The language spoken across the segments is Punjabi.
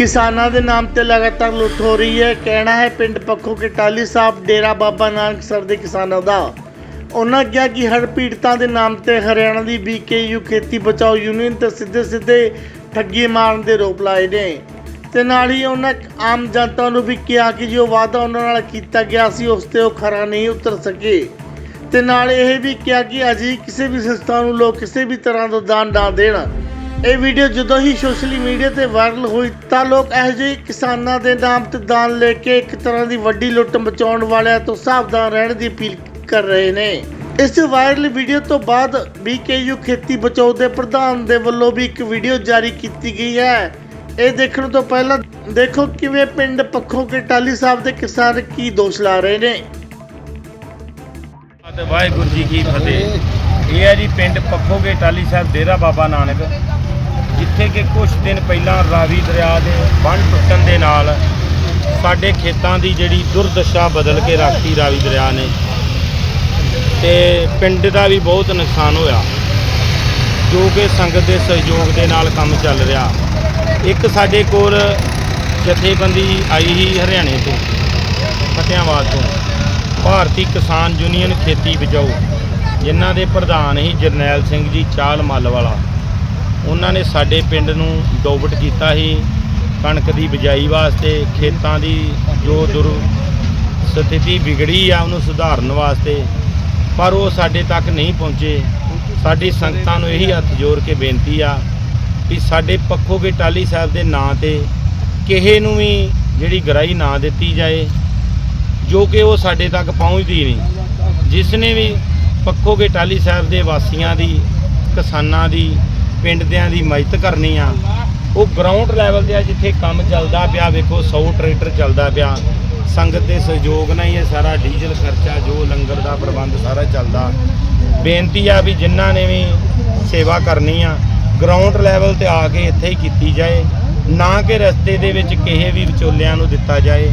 ਕਿਸਾਨਾਂ ਦੇ ਨਾਮ ਤੇ ਲਗਾਤਾਰ ਲੁੱਟ ਹੋ ਰਹੀ ਹੈ। ਕਹਿਣਾ ਹੈ ਪਿੰਡ ਪੱਖੋ ਕੇ ਟਾਲੀ ਸਾਹਿਬ ਡੇਰਾ ਬਾਬਾ ਨਾਨਕ ਸਰ ਦੇ ਕਿਸਾਨਾਂ ਦਾ। ਉਹਨਾਂ ਕਿਹਾ ਕਿ ਹੜ ਪੀੜਤਾਂ ਦੇ ਨਾਮ ਤੇ ਹਰਿਆਣਾ ਦੀ ਬੀਕੇਯੂ ਖੇਤੀ ਬਚਾਓ ਯੂਨੀਅਨ ਤੇ ਸਿੱਧੇ ਸਿੱਧੇ ਠੱਗੀ ਮਾਰਨ ਦੇ ਰੋਪ ਲਾਏ ਨੇ। ਤੇ ਨਾਲ ਹੀ ਉਹਨਾਂ ਆਮ ਜਨਤਾ ਨੂੰ ਵੀ ਕਿਹਾ ਕਿ ਜੋ ਵਾਅਦਾ ਉਹਨਾਂ ਨਾਲ ਕੀਤਾ ਗਿਆ ਸੀ, ਉਸ ਤੇ ਉਹ ਖਰਾ ਨਹੀਂ ਉਤਰ ਸਕੇ। ਤੇ ਨਾਲ ਇਹ ਵੀ ਕਿਹਾ ਕਿ ਅਜੇ ਕਿਸੇ ਵੀ ਸੰਸਥਾ ਨੂੰ ਲੋਕ ਕਿਸੇ ਵੀ ਤਰ੍ਹਾਂ ਦਾ ਦਾਨ ਨਾ ਦੇਣ। ਇਹ ਵੀਡੀਓ ਜਦੋਂ ਹੀ ਸੋਸ਼ਲ ਮੀਡੀਆ ਤੇ ਵਾਇਰਲ ਹੋਈ ਤਾਂ ਲੋਕ ਇਹੋ ਜਿਹੇ ਕਿਸਾਨਾਂ ਦੇ ਨਾਮ ਤੇ ਦਾਨ ਲੈ ਕੇ ਇੱਕ ਤਰ੍ਹਾਂ ਦੀ ਵੱਡੀ ਲੁੱਟ ਮਚਾਉਣ ਵਾਲਿਆਂ ਤੋਂ ਸਾਵਧਾਨ ਰਹਿਣ ਦੀ ਅਪੀਲ ਕਰ ਰਹੇ ਨੇ। ਇਸ ਵਾਇਰਲ ਵੀਡੀਓ ਤੋਂ ਬਾਅਦ ਬੀਕੇਯੂ ਖੇਤੀ ਬਚਾਓ ਦੇ ਪ੍ਰਧਾਨ ਦੇ ਵੱਲੋਂ ਵੀ ਇੱਕ ਵੀਡੀਓ ਜਾਰੀ ਕੀਤੀ ਗਈ ਹੈ। ਇਹ ਦੇਖਣ ਤੋਂ ਪਹਿਲਾਂ ਦੇਖੋ ਕਿਵੇਂ ਪਿੰਡ ਪੱਖੋਂ ਕੇ ਟਾਲੀ ਸਾਹਿਬ ਦੇ ਕਿਸਾਨ ਕੀ ਦੋਸ਼ ਲਾ ਰਹੇ ਨੇ। ਤੇ ਵਾਹਿਗੁਰੂ ਜੀ ਕੀ ਫਤਿਹ। ਇਹ ਹੈ ਜੀ ਪਿੰਡ ਪੱਖੋਗੇ ਟਾਲੀ ਸਾਹਿਬ ਡੇਰਾ ਬਾਬਾ ਨਾਨਕ। ਜਿੱਥੇ ਕਿ ਕੁਝ ਦਿਨ ਪਹਿਲਾਂ ਰਾਵੀ ਦਰਿਆ ਦੇ ਬੰਨ ਟੁੱਟਣ ਦੇ ਨਾਲ ਸਾਡੇ ਖੇਤਾਂ ਦੀ ਜਿਹੜੀ ਦੁਰਦਸ਼ਾ ਬਦਲ ਕੇ ਰੱਖਤੀ ਰਾਵੀ ਦਰਿਆ ਨੇ। ਤੇ ਪਿੰਡ ਦਾ ਵੀ ਬਹੁਤ ਨੁਕਸਾਨ ਹੋਇਆ, ਜੋ ਕਿ ਸੰਗਤ ਦੇ ਸਹਿਯੋਗ ਦੇ ਨਾਲ ਕੰਮ ਚੱਲ ਰਿਹਾ। ਇੱਕ ਸਾਡੇ ਕੋਲ ਜਥੇਬੰਦੀ ਆਈ ਹੀ ਹਰਿਆਣੇ ਤੋਂ ਫਤਿਆਬਾਦ ਤੋਂ, ਭਾਰਤੀ ਕਿਸਾਨ ਯੂਨੀਅਨ ਖੇਤੀ ਬਚਾਓ ਜਿਨ੍ਹਾਂ ਦੇ ਪ੍ਰਧਾਨ ਹੀ ਜਰਨੈਲ ਸਿੰਘ ਜੀ ਚਾਲ ਮੱਲ ਵਾਲਾ। ਉਹਨਾਂ ਨੇ ਸਾਡੇ ਪਿੰਡ ਨੂੰ ਡੋਬਟ ਕੀਤਾ ਸੀ ਕਣਕ ਦੀ ਬਿਜਾਈ ਵਾਸਤੇ, ਖੇਤਾਂ ਦੀ ਜੋ ਦੁਰ ਸਥਿਤੀ ਵਿਗੜੀ ਆ ਉਹਨੂੰ ਸੁਧਾਰਨ ਵਾਸਤੇ, ਪਰ ਉਹ ਸਾਡੇ ਤੱਕ ਨਹੀਂ ਪਹੁੰਚੇ। ਸਾਡੀ ਸੰਗਤਾਂ ਨੂੰ ਇਹੀ ਹੱਥ ਜੋੜ ਕੇ ਬੇਨਤੀ ਆ ਵੀ ਸਾਡੇ ਪੱਖੋਗੇ ਟਾਲੀ ਸਾਹਿਬ ਦੇ ਨਾਂ ਤੇ ਕਿਸੇ ਨੂੰ ਵੀ ਜਿਹੜੀ ਗਰਾਈ ਨਾ ਦਿੱਤੀ ਜਾਏ, ਜੋ ਕਿ ਉਹ ਸਾਡੇ ਤੱਕ ਪਹੁੰਚਦੀ ਨਹੀਂ। ਜਿਸ ਨੇ ਵੀ ਪੱਖੋਗੇ ਟਾਲੀ ਸਾਹਿਬ ਦੇ ਵਾਸੀਆਂ ਦੀ, ਕਿਸਾਨਾਂ ਦੀ ਪਿੰਡ ਦਿਆਂ ਦੀ ਮਦਦ ਕਰਨੀ ਆ। ਉਹ ਗਰਾਊਂਡ ਲੈਵਲ ਤੇ ਆ ਜਿੱਥੇ ਕੰਮ ਚੱਲਦਾ ਪਿਆ। ਵੇਖੋ 100 ਟਰੈਕਟਰ ਚੱਲਦਾ ਪਿਆ। ਸੰਗਤ ਦੇ ਸਹਿਯੋਗ ਨਾਲ ਹੀ ਇਹ ਸਾਰਾ ਡੀਜ਼ਲ ਖਰਚਾ, ਜੋ ਲੰਗਰ ਦਾ ਪ੍ਰਬੰਧ ਸਾਰਾ ਚੱਲਦਾ। ਬੇਨਤੀ ਆ ਵੀ ਜਿਨ੍ਹਾਂ ਨੇ ਵੀ ਸੇਵਾ ਕਰਨੀ ਆ ਗਰਾਊਂਡ ਲੈਵਲ ਤੇ ਆ ਕੇ ਇੱਥੇ ਹੀ ਕੀਤੀ ਜਾਏ। ਨਾ ਕਿ ਰਸਤੇ ਦੇ ਵਿੱਚ ਕਿਸੇ ਵੀ ਵਿਚੋਲਿਆਂ ਨੂੰ ਦਿੱਤਾ ਜਾਏ।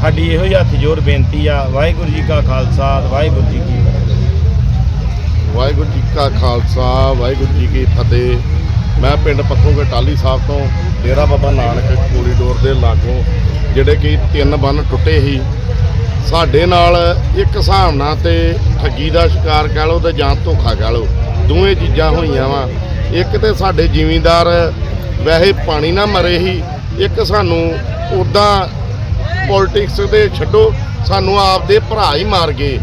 ਸਾਡੀ ਇਹੋ ਹੀ ਹੱਥ ਜੋੜ ਬੇਨਤੀ ਆ। ਵਾਹਿਗੁਰੂ ਜੀ ਕਾ ਖਾਲਸਾ, ਵਾਹਿਗੁਰੂ ਜੀ ਕੀ ਵਾਹਿਗੁਰੂ ਜੀ ਕਾ ਖਾਲਸਾ, ਵਾਹਿਗੁਰੂ ਜੀ ਕੀ ਫਤਿਹ। ਮੈਂ ਪਿੰਡ ਪੱਖੋਗੇ ਟਾਲੀ ਸਾਹਿਬ ਤੋਂ ਡੇਰਾ ਬਾਬਾ ਨਾਨਕ ਕੋਰੀਡੋਰ ਦੇ ਲਾਗੋਂ, ਜਿਹੜੇ ਕਿ ਤਿੰਨ ਬੰਨ ਟੁੱਟੇ ਸੀ। ਸਾਡੇ ਨਾਲ ਇੱਕ ਹਿਸਾਬ ਨਾਲ ਤੇ ਠੱਗੀ ਦਾ ਸ਼ਿਕਾਰ ਕਹਿ ਲਓ ਤੇ ਜਾਂ ਧੋਖਾ ਕਹਿ ਲਓ, ਦੋਵੇਂ ਚੀਜ਼ਾਂ ਹੋਈਆਂ ਵਾ। ਇੱਕ ਤੇ ਸਾਡੇ ਜ਼ਿਮੀਂਦਾਰ ਵੈਸੇ ਪਾਣੀ ਨਾ ਮਰੇ ਹੀ ਇੱਕ ਸਾਨੂੰ ਉਦਾਂ ਪੋਲਿਟਿਕਸ ਦੇ ਛੱਡੋ, ਸਾਨੂੰ ਆਪਦੇ ਭਰਾ ਹੀ ਮਾਰ ਗਏ।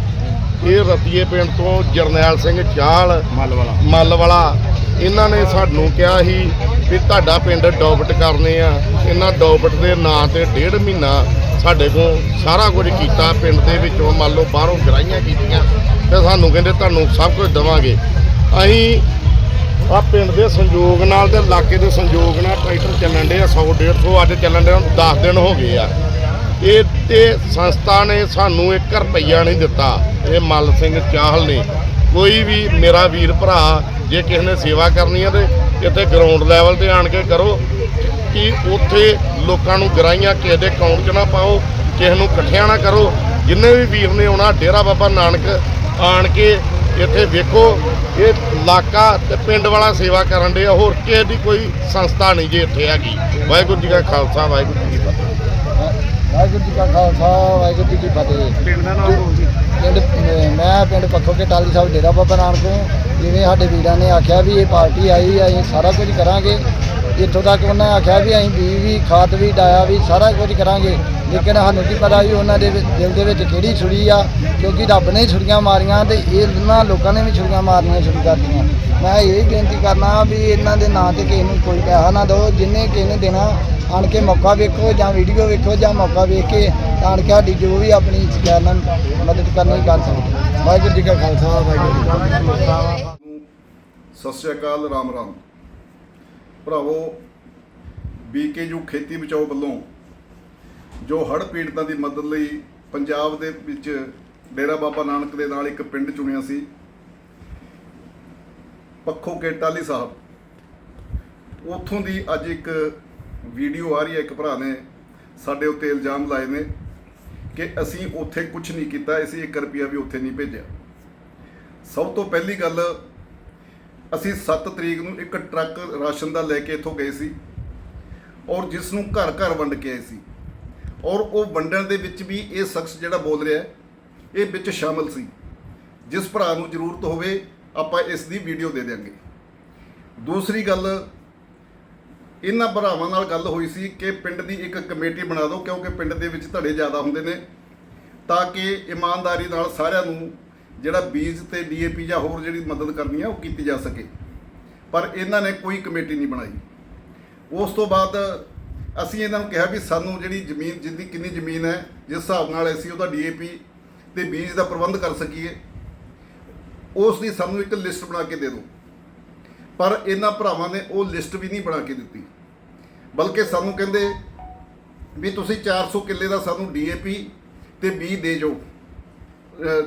ਇਹ ਰਤੀਏ ਪਿੰਡ ਤੋਂ ਜਰਨੈਲ ਸਿੰਘ ਚਾਹਲ ਮੱਲ ਵਾਲਾ ਮੱਲ ਵਾਲਾ ਇਹਨਾਂ ਨੇ ਸਾਨੂੰ ਕਿਹਾ ਸੀ ਵੀ ਤੁਹਾਡਾ ਪਿੰਡ ਡੋਬਟ ਕਰਨੇ ਆ। ਇਹਨਾਂ ਡੋਬਟ ਦੇ ਨਾਂ ਤੇ ਡੇਢ ਮਹੀਨਾ ਸਾਡੇ ਕੋਲ ਸਾਰਾ ਕੁਝ ਕੀਤਾ ਪਿੰਡ ਦੇ ਵਿੱਚੋਂ ਮੰਨ ਲਓ ਬਾਹਰੋਂ ਗਰਾਈਆਂ ਕੀਤੀਆਂ ਤੇ ਸਾਨੂੰ ਕਹਿੰਦੇ ਤੁਹਾਨੂੰ ਸਭ ਕੁਝ ਦੇਵਾਂਗੇ। ਅਸੀਂ ਆ ਪਿੰਡ ਦੇ ਸੰਯੋਗ ਨਾਲ ਤੇ ਇਲਾਕੇ ਦੇ ਸੰਯੋਗ ਨਾਲ ਟਰੈਕਟਰ ਚੱਲਣ ਦੇ ਆ 100 150 ਅੱਜ ਚੱਲਣ ਦੇ 10 ਦਿਨ ਹੋ ਗਏ ਆ। ਇਹ ਤੇ ਸੰਸਥਾ ਨੇ ਸਾਨੂੰ ਇੱਕ ਰੁਪਈਆ ਨਹੀਂ ਦਿੱਤਾ। ਇਹ ਮੱਲ ਸਿੰਘ ਚਾਹਲ ਨੇ। ਕੋਈ ਵੀ ਮੇਰਾ ਵੀਰ ਭਰਾ, ਜੇ ਕਿਸੇ ਨੇ ਸੇਵਾ ਕਰਨੀ ਹੈ ਤੇ ਇੱਥੇ ਗਰਾਊਂਡ ਲੈਵਲ ਤੇ ਆਣ ਕੇ ਕਰੋ, ਕਿ ਉੱਥੇ ਲੋਕਾਂ ਨੂੰ ਗਰਾਈਆਂ ਕਿਸੇ ਦੇ ਅਕਾਊਂਟ 'ਚ ਨਾ ਪਾਓ, ਕਿਸੇ ਨੂੰ ਇਕੱਠਿਆਂ ਨਾ ਕਰੋ। ਜਿੰਨੇ ਵੀ ਵੀਰ ਨੇ ਆਉਣਾ, ਡੇਰਾ ਬਾਬਾ ਨਾਨਕ ਆਣ ਕੇ ਇੱਥੇ ਵੇਖੋ, ਇਹ ਇਲਾਕਾ ਤੇ ਪਿੰਡ ਵਾਲਾ ਸੇਵਾ ਕਰਨ ਦੇ ਹੋਰ ਕਿਸੇ ਦੀ ਕੋਈ ਸੰਸਥਾ ਨਹੀਂ ਜੇ ਇੱਥੇ ਹੈਗੀ। ਵਾਹਿਗੁਰੂ ਜੀ ਕਾ ਖਾਲਸਾ, ਵਾਹਿਗੁਰੂ ਜੀ ਕੀ ਫਤਿਹ। ਵਾਹਿਗੁਰੂ ਜੀ ਕਾ ਖਾਲਸਾ ਵਾਹਿਗੁਰੂ ਜੀ ਕੀ ਫਤਿਹ। ਪਿੰਡ ਦਾ ਨਾਮ ਪਿੰਡ ਅਹ ਮੈਂ ਪਿੰਡ ਪੱਖੋ ਕੇ ਟਾਲੀ ਸਾਹਿਬ ਡੇਰਾ ਬਾਬਾ ਨਾਨਕ ਤੋਂ ਜਿਵੇਂ ਸਾਡੇ ਵੀਰਾਂ ਨੇ ਆਖਿਆ ਵੀ ਇਹ ਪਾਰਟੀ ਆਈ ਆ ਅਸੀਂ ਸਾਰਾ ਕੁਝ ਕਰਾਂਗੇ। ਇੱਥੋਂ ਤੱਕ ਉਹਨਾਂ ਆਖਿਆ ਵੀ ਅਸੀਂ ਬੀਜ ਵੀ ਖਾਦ ਵੀ ਡਾਇਆ ਵੀ ਸਾਰਾ ਕੁਝ ਕਰਾਂਗੇ। ਲੇਕਿਨ ਸਾਨੂੰ ਕੀ ਪਤਾ ਵੀ ਉਹਨਾਂ ਦੇ ਵਿੱਚ- ਦਿਲ ਦੇ ਵਿੱਚ ਕਿਹੜੀ ਛੁਰੀ ਆ ਕਿਉਂਕਿ ਰੱਬ ਨੇ ਹੀ ਛੁਰੀਆਂ ਮਾਰੀਆਂ ਤੇ ਇਹ ਇਹਨਾਂ ਲੋਕਾਂ ਨੇ ਵੀ ਛੁਰੀਆਂ ਮਾਰਨੀਆਂ ਸ਼ੁਰੂ ਕਰਤੀਆਂ ਮੈਂ ਇਹ ਬੇਨਤੀ ਕਰਨਾ ਵੀ ਇਹਨਾਂ ਦੇ ਨਾਂ ਤੇ ਕਿਸੇ ਨੂੰ ਕੋਈ ਪੈਸਾ ਨਾ ਦਿਓ ਜਿੰਨੇ ਕਿਸੇ ਨੇ ਦੇਣਾ ਆਣ ਕੇ ਮੌਕਾ ਵੇਖੋ ਜਾਂ ਵੀਡੀਓ ਵੇਖੋ ਜਾਂ ਮੌਕਾ ਵੇਖ ਕੇ ਆਣ ਕੇ ਸਾਡੀ ਜੋ ਵੀ ਆਪਣੀ ਸਕੈਨ ਨਾਲ ਮਦਦ ਕਰਨੀ ਕਰ ਸਕਦੇ ਵਾਹਿਗੁਰੂ ਜੀ ਕਾ ਖਾਲਸਾ, ਵਾਹਿਗੁਰੂ ਜੀ ਕੀ ਫਤਿਹ। ਸਤਿ ਸ਼੍ਰੀ ਅਕਾਲ, ਰਾਮ ਰਾਮ। ਭਰਾਵੋ ਬੀਕੇਯੂ ਖੇਤੀ ਬਚਾਓ ਵੱਲੋਂ ਜੋ ਹੜ੍ਹ ਪੀੜਤਾਂ ਦੀ ਮਦਦ ਲਈ ਪੰਜਾਬ ਦੇ ਵਿੱਚ ਡੇਰਾ ਬਾਬਾ ਨਾਨਕ ਦੇ ਨਾਲ ਇੱਕ ਪਿੰਡ ਚੁਣਿਆ ਸੀ, ਪੱਖੋ ਕੇਟਾਲੀ ਸਾਹਿਬ। ਉੱਥੋਂ ਦੀ ਅੱਜ ਇੱਕ ਵੀਡੀਓ ਆ ਰਹੀ ਹੈ ਇੱਕ ਭਰਾ ਨੇ, ਸਾਡੇ ਉੱਤੇ ਇਲਜ਼ਾਮ ਲਾਏ ਨੇ ਕਿ ਅਸੀਂ ਉੱਥੇ ਕੁਝ ਨਹੀਂ ਕੀਤਾ, ਅਸੀਂ 1 ਰੁਪਿਆ ਵੀ ਉੱਥੇ ਨਹੀਂ ਭੇਜਿਆ। ਸਭ ਤੋਂ ਪਹਿਲੀ ਗੱਲ, ਅਸੀਂ 7 ਤਰੀਕ ਨੂੰ ਇੱਕ ਟਰੱਕ ਰਾਸ਼ਨ ਦਾ ਲੈ ਕੇ ਇੱਥੋਂ ਗਏ ਸੀ ਔਰ ਜਿਸ ਨੂੰ ਘਰ ਘਰ ਵੰਡ ਕੇ ਆਏ ਸੀ। ਔਰ ਉਹ ਵੰਡਣ ਦੇ ਵਿੱਚ ਵੀ ਇਹ ਸ਼ਖਸ ਜਿਹੜਾ ਬੋਲ ਰਿਹਾ ਇਹ ਵਿੱਚ ਸ਼ਾਮਲ ਸੀ। ਜਿਸ ਭਰਾ ਨੂੰ ਜ਼ਰੂਰਤ ਹੋਵੇ, ਆਪਾਂ ਇਸ ਦੀ ਵੀਡੀਓ ਦੇ ਦਿਆਂਗੇ। ਦੂਸਰੀ ਗੱਲ ਇਹਨਾਂ ਭਰਾਵਾਂ ਨਾਲ ਗੱਲ ਹੋਈ ਸੀ ਕਿ ਪਿੰਡ ਦੀ ਇੱਕ ਕਮੇਟੀ ਬਣਾ ਦਿਓ, ਕਿਉਂਕਿ ਪਿੰਡ ਦੇ ਵਿੱਚ ਧੜੇ ਜ਼ਿਆਦਾ ਹੁੰਦੇ ਨੇ, ਤਾਂ ਕਿ ਇਮਾਨਦਾਰੀ ਨਾਲ ਸਾਰਿਆਂ ਨੂੰ ਜਿਹੜਾ ਬੀਜ ਤੇ ਡੀਏਪੀ ਜਾਂ ਹੋਰ ਜਿਹੜੀ ਮਦਦ ਕਰਨੀ ਹੈ ਉਹ ਕੀਤੀ ਜਾ ਸਕੇ। ਪਰ ਇਹਨਾਂ ਨੇ ਕੋਈ ਕਮੇਟੀ ਨਹੀਂ ਬਣਾਈ। ਉਸ ਤੋਂ ਬਾਅਦ ਅਸੀਂ ਇਹਨਾਂ ਨੂੰ ਕਿਹਾ ਵੀ ਸਾਨੂੰ ਜਿਹੜੀ ਜ਼ਮੀਨ ਜਿੰਨੀ ਕਿੰਨੀ ਜ਼ਮੀਨ ਹੈ, ਜਿਸ ਹਿਸਾਬ ਨਾਲ ਅਸੀਂ ਉਹਦਾ ਡੀਏਪੀ ਤੇ ਬੀਜ ਦਾ ਪ੍ਰਬੰਧ ਕਰ ਸਕੀਏ, ਉਸ ਦੀ ਸਾਨੂੰ ਇੱਕ ਲਿਸਟ ਬਣਾ ਕੇ ਦੇ ਦਿਓ। ਪਰ ਇਹਨਾਂ ਭਰਾਵਾਂ ਨੇ ਉਹ ਲਿਸਟ ਵੀ ਨਹੀਂ ਬਣਾ ਕੇ ਦਿੱਤੀ। ਬਲਕਿ ਸਾਨੂੰ ਕਹਿੰਦੇ ਵੀ ਤੁਸੀਂ 400 ਕਿੱਲੇ ਦਾ ਸਾਨੂੰ ਡੀਏਪੀ ਤੇ ਬੀ ਦੇ ਜੋ।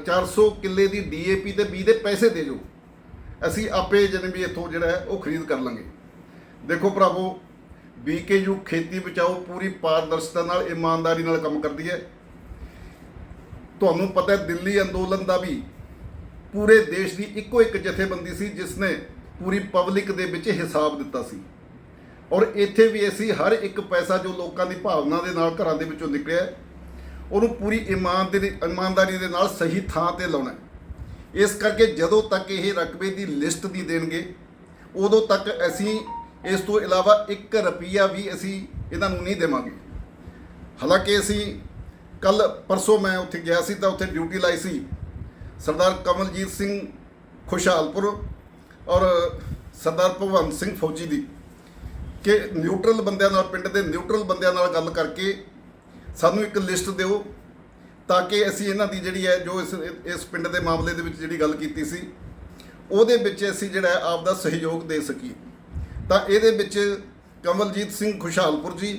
400 ਕਿੱਲੇ ਦੀ ਡੀਏਪੀ ਤੇ ਬੀ ਦੇ ਪੈਸੇ ਦੇ ਜੋ। ਅਸੀਂ ਆਪੇ ਜਨ ਵੀ ਇੱਥੋਂ ਜਿਹੜਾ ਹੈ ਉਹ ਖਰੀਦ ਕਰ ਲਾਂਗੇ। ਦੇਖੋ ਭਰਾਵੋ ਬੀਕੇਯੂ ਖੇਤੀ ਬਚਾਓ ਪੂਰੀ ਪਾਰਦਰਸ਼ਤਾ ਨਾਲ, ਇਮਾਨਦਾਰੀ ਨਾਲ ਕੰਮ ਕਰਦੀ ਹੈ। ਤੁਹਾਨੂੰ ਪਤਾ ਹੈ ਦਿੱਲੀ ਅੰਦੋਲਨ ਦਾ ਵੀ ਪੂਰੇ ਦੇਸ਼ ਦੀ ਇੱਕੋ ਇੱਕ ਜਥੇਬੰਦੀ ਸੀ, ਜਿਸ ਨੇ ਪੂਰੀ ਪਬਲਿਕ ਦੇ ਵਿੱਚ ਹਿਸਾਬ ਦਿੱਤਾ ਸੀ। ਔਰ ਇੱਥੇ ਵੀ ਅਸੀਂ ਹਰ ਇੱਕ ਪੈਸਾ ਜੋ ਲੋਕਾਂ ਦੀ ਭਾਵਨਾ ਦੇ ਨਾਲ ਘਰਾਂ ਦੇ ਵਿੱਚੋਂ ਨਿਕਲਿਆ ਉਹਨੂੰ ਪੂਰੀ ਇਮਾਨਦਾਰੀ ਇਮਾਨਦਾਰੀ ਦੇ ਨਾਲ ਸਹੀ ਥਾਂ ਤੇ ਲਾਉਣਾ ਇਸ ਕਰਕੇ ਜਦੋਂ ਤੱਕ ਇਹ ਰਕਬੇ ਦੀ ਲਿਸਟ ਦੀ ਦੇਣਗੇ, ਉਦੋਂ ਤੱਕ ਅਸੀਂ ਇਸ ਤੋਂ ਇਲਾਵਾ 1 ਰੁਪਿਆ ਵੀ ਅਸੀਂ ਇਹਨਾਂ ਨੂੰ ਨਹੀਂ ਦੇਵਾਂਗੇ। ਹਾਲਾਂਕਿ ਅਸੀਂ ਕੱਲ ਪਰਸੋਂ ਮੈਂ ਉੱਥੇ ਗਿਆ ਸੀ ਤਾਂ ਉੱਥੇ ਡਿਊਟੀ ਲਾਈ ਸੀ। ਸਰਦਾਰ ਕਮਲਜੀਤ ਸਿੰਘ ਖੁਸ਼ਹਾਲਪੁਰ ਔਰ ਸਰਦਾਰ ਭਗਵੰਤ ਸਿੰਘ ਫੌਜੀ ਦੀ ਕਿ ਨਿਊਟਰਲ ਬੰਦਿਆਂ ਨਾਲ, ਪਿੰਡ ਦੇ ਨਿਊਟਰਲ ਬੰਦਿਆਂ ਨਾਲ ਗੱਲ ਕਰਕੇ ਸਾਨੂੰ ਇੱਕ ਲਿਸਟ ਦਿਓ ਤਾਂ ਕਿ ਅਸੀਂ ਇਹਨਾਂ ਦੀ ਜਿਹੜੀ ਹੈ, ਜੋ ਇਸ ਇਸ ਪਿੰਡ ਦੇ ਮਾਮਲੇ ਦੇ ਵਿੱਚ ਜਿਹੜੀ ਗੱਲ ਕੀਤੀ ਸੀ, ਉਹਦੇ ਵਿੱਚ ਅਸੀਂ ਜਿਹੜਾ ਹੈ ਆਪ ਦਾ ਸਹਿਯੋਗ ਦੇ ਸਕੀਏ। ਤਾਂ ਇਹਦੇ ਵਿੱਚ ਕਮਲਜੀਤ ਸਿੰਘ ਖੁਸ਼ਹਾਲਪੁਰ ਜੀ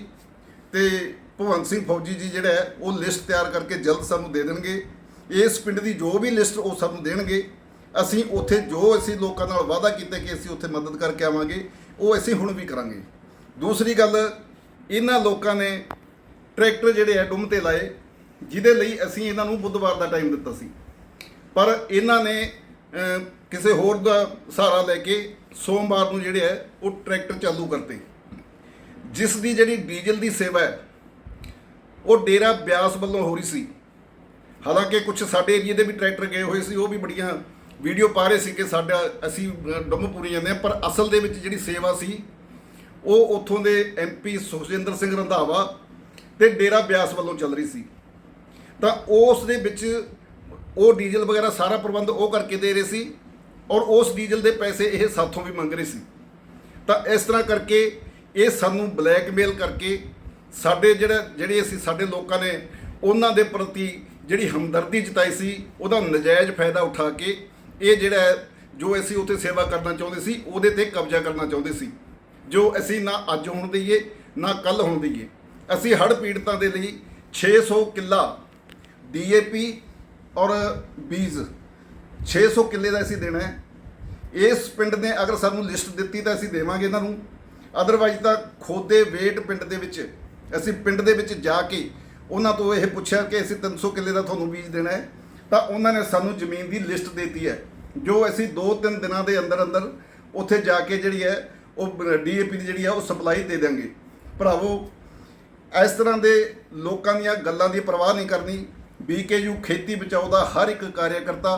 ਤੇ ਭਵਨ ਸਿੰਘ ਫੌਜੀ ਜੀ ਜਿਹੜਾ ਉਹ ਲਿਸਟ ਤਿਆਰ ਕਰਕੇ ਜਲਦ ਸਾਨੂੰ ਦੇ ਦੇਣਗੇ। ਇਸ ਪਿੰਡ ਦੀ ਜੋ ਵੀ ਲਿਸਟ ਉਹ ਸਾਨੂੰ ਦੇਣਗੇ। ਅਸੀਂ ਉੱਥੇ ਜੋ ਅਸੀਂ ਲੋਕਾਂ ਨਾਲ ਵਾਅਦਾ ਕੀਤਾ ਕਿ ਅਸੀਂ ਉੱਥੇ ਮਦਦ ਕਰਕੇ ਆਵਾਂਗੇ, ਉਹ ਅਸੀਂ ਹੁਣ ਵੀ ਕਰਾਂਗੇ। ਦੂਸਰੀ ਗੱਲ, ਇਹਨਾਂ ਲੋਕਾਂ ਨੇ ਟਰੈਕਟਰ ਜਿਹੜੇ ਹੈ ਡੁੰਮ ਤੇ ਲਾਏ, ਜਿਹਦੇ ਲਈ ਅਸੀਂ ਇਹਨਾਂ ਨੂੰ ਬੁੱਧਵਾਰ ਦਾ ਟਾਈਮ ਦਿੱਤਾ ਸੀ। ਪਰ ਇਹਨਾਂ ਨੇ ਕਿਸੇ ਹੋਰ ਦਾ ਸਹਾਰਾ ਲੈ ਕੇ ਸੋਮਵਾਰ ਨੂੰ ਜਿਹੜੇ ਹੈ ਉਹ ਟਰੈਕਟਰ ਚਾਲੂ ਕਰਤੇ। ਜਿਸ ਦੀ ਜਿਹੜੀ ਡੀਜ਼ਲ ਦੀ ਸੇਵਾ ਹੈ, ਉਹ ਡੇਰਾ ਬਿਆਸ ਵੱਲੋਂ ਹੋ ਰਹੀ ਸੀ। ਹਾਲਾਂਕਿ ਕੁਝ ਸਾਡੇ ਏਰੀਏ ਦੇ ਵੀ ਟਰੈਕਟਰ ਗਏ ਹੋਏ ਸੀ, ਉਹ ਵੀ ਬੜੀਆਂ ਵੀਡੀਓ ਪਾ ਰਹੇ ਸੀ ਕਿ ਸਾਡਾ ਅਸੀਂ ਅਹ, ਪੂਰੀ ਜਾਂਦੇ ਹਾਂ ਪਰ ਅਸਲ ਦੇ ਵਿੱਚ ਜਿਹੜੀ ਸੇਵਾ ਸੀ ਉਹ ਉੱਥੋਂ ਦੇ ਐਮਪੀ ਸੁਖਜਿੰਦਰ ਸਿੰਘ ਰੰਧਾਵਾ ਤੇ ਡੇਰਾ ਬਿਆਸ ਵੱਲੋਂ ਚੱਲ ਰਹੀ ਸੀ। ਤਾਂ ਉਸ ਦੇ ਵਿੱਚ ਉਹ ਡੀਜ਼ਲ ਵਗੈਰਾ ਸਾਰਾ ਪ੍ਰਬੰਧ ਉਹ ਕਰਕੇ ਦੇ ਰਹੇ ਸੀ ਔਰ ਉਸ ਡੀਜ਼ਲ ਦੇ ਪੈਸੇ ਇਹ ਸਾਥੋਂ ਵੀ ਮੰਗ ਰਹੇ ਸੀ। ਤਾਂ ਇਸ ਤਰ੍ਹਾਂ ਕਰਕੇ ਇਹ ਸਾਨੂੰ ਬਲੈਕਮੇਲ ਕਰਕੇ ਸਾਡੇ ਜਿਹੜਾ ਜਿਹੜੇ ਅਸੀਂ ਸਾਡੇ ਲੋਕਾਂ ਨੇ ਉਹਨਾਂ ਦੇ ਪ੍ਰਤੀ ਜਿਹੜੀ ਹਮਦਰਦੀ ਜਤਾਈ ਸੀ ਉਹਦਾ ਨਜਾਇਜ਼ ਫਾਇਦਾ ਉਠਾ ਕੇ ਇਹ ਜਿਹੜਾ ਜੋ ਅਸੀਂ ਉੱਥੇ ਸੇਵਾ ਕਰਨਾ ਚਾਹੁੰਦੇ ਸੀ, ਉਹਦੇ ਤੇ ਕਬਜ਼ਾ ਕਰਨਾ ਚਾਹੁੰਦੇ ਸੀ। ਜੋ ਅਸੀਂ ਨਾ ਅੱਜ ਹੋਣ ਦਈਏ, ਨਾ ਕੱਲ ਹੋਣ ਦਈਏ। ਅਸੀਂ ਹੜ੍ਹ ਪੀੜਤਾਂ ਦੇ ਲਈ 600 ਕਿੱਲਾ ਡੀਏਪੀ ਔਰ ਬੀਜ 600 ਕਿੱਲੇ ਦਾ ਅਸੀਂ ਦੇਣਾ ਹੈ। ਇਸ ਪਿੰਡ ਨੇ ਅਗਰ ਸਾਨੂੰ ਲਿਸਟ ਦਿੱਤੀ ਤਾਂ ਅਸੀਂ ਦੇਵਾਂਗੇ ਇਹਨਾਂ ਨੂੰ। ਅਦਰਵਾਈਜ਼ ਤਾਂ ਖੋਦੇ ਵੇਟ ਪਿੰਡ ਦੇ ਵਿੱਚ, ਅਸੀਂ ਪਿੰਡ ਦੇ ਵਿੱਚ ਜਾ ਕੇ ਉਹਨਾਂ ਤੋਂ ਇਹ ਪੁੱਛਿਆ ਕਿ ਅਸੀਂ 300 ਕਿੱਲੇ ਦਾ ਤੁਹਾਨੂੰ ਬੀਜ ਦੇਣਾ ਹੈ। ਤਾਂ ਉਹਨਾਂ ਨੇ ਸਾਨੂੰ ਜ਼ਮੀਨ ਦੀ ਲਿਸਟ ਦਿੱਤੀ ਹੈ। ਜੋ ਅਸੀਂ 2-3 ਦਿਨਾਂ ਦੇ ਅੰਦਰ ਅੰਦਰ ਉੱਥੇ ਜਾ ਕੇ ਜਿਹੜੀ ਹੈ, ਉਹ ਡੀਏਪੀ ਦੀ ਜਿਹੜੀ ਹੈ, ਉਹ ਸਪਲਾਈ ਦੇ ਦੇਵਾਂਗੇ ਭਰਾਵੋ, ਇਸ ਤਰ੍ਹਾਂ ਦੇ ਲੋਕਾਂ ਦੀਆਂ ਗੱਲਾਂ ਦੀ ਪਰਵਾਹ ਨਹੀਂ ਕਰਨੀ। ਬੀਕੇਯੂ ਖੇਤੀ ਬਚਾਓ ਦਾ ਹਰ ਇੱਕ ਕਾਰਿਆਕਰਤਾ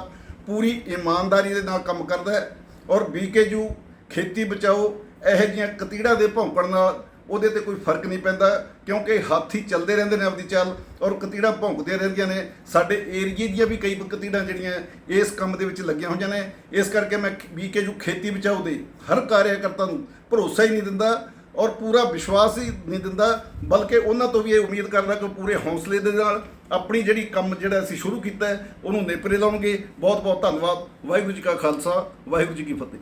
ਪੂਰੀ ਇਮਾਨਦਾਰੀ ਦੇ ਨਾਲ ਕੰਮ ਕਰਦਾ ਹੈ। ਔਰ ਬੀਕੇਯੂ ਖੇਤੀ ਬਚਾਓ ਇਹੋ ਜਿਹੀਆਂ ਕਤੀੜਾਂ ਦੇ ਭੌਂਕਣ ਨਾਲ ਉਹਦੇ ਤੇ ਕੋਈ ਫ਼ਰਕ ਨਹੀਂ ਪੈਂਦਾ, ਕਿਉਂਕਿ ਹਾਥੀ ਚੱਲਦੇ ਰਹਿੰਦੇ ਨੇ ਆਪਦੀ ਚਾਲ ਔਰ ਕਤੀੜਾਂ ਭੌਂਕਦੀਆਂ ਰਹਿੰਦੀਆਂ ਨੇ। ਸਾਡੇ ਏਰੀਏ ਦੀਆਂ ਵੀ ਕਈ ਕਤੀੜਾਂ ਜਿਹੜੀਆਂ ਇਸ ਕੰਮ ਦੇ ਵਿੱਚ ਲੱਗੀਆਂ ਹੋਈਆਂ ਨੇ। ਇਸ ਕਰਕੇ ਮੈਂ ਬੀਕੇਯੂ ਖੇਤੀ ਬਚਾਓ ਦੇ ਹਰ ਕਾਰਿਆਕਰਤਾ ਨੂੰ ਭਰੋਸਾ ਹੀ ਨਹੀਂ ਦਿੰਦਾ ਔਰ ਪੂਰਾ ਵਿਸ਼ਵਾਸ ਹੀ ਨਹੀਂ ਦਿੰਦਾ, ਬਲਕਿ ਉਹਨਾਂ ਤੋਂ ਵੀ ਇਹ ਉਮੀਦ ਕਰਦਾ ਕਿ ਪੂਰੇ ਹੌਸਲੇ ਦੇ ਨਾਲ ਆਪਣੀ ਜਿਹੜੀ ਕੰਮ ਜਿਹੜਾ ਅਸੀਂ ਸ਼ੁਰੂ ਕੀਤਾ ਉਹਨੂੰ ਨੇਪਰੇ ਲਾਉਣਗੇ। ਬਹੁਤ ਬਹੁਤ ਧੰਨਵਾਦ। ਵਾਹਿਗੁਰੂ ਜੀ ਕਾ ਖਾਲਸਾ, ਵਾਹਿਗੁਰੂ ਜੀ ਕੀ ਫਤਿਹ।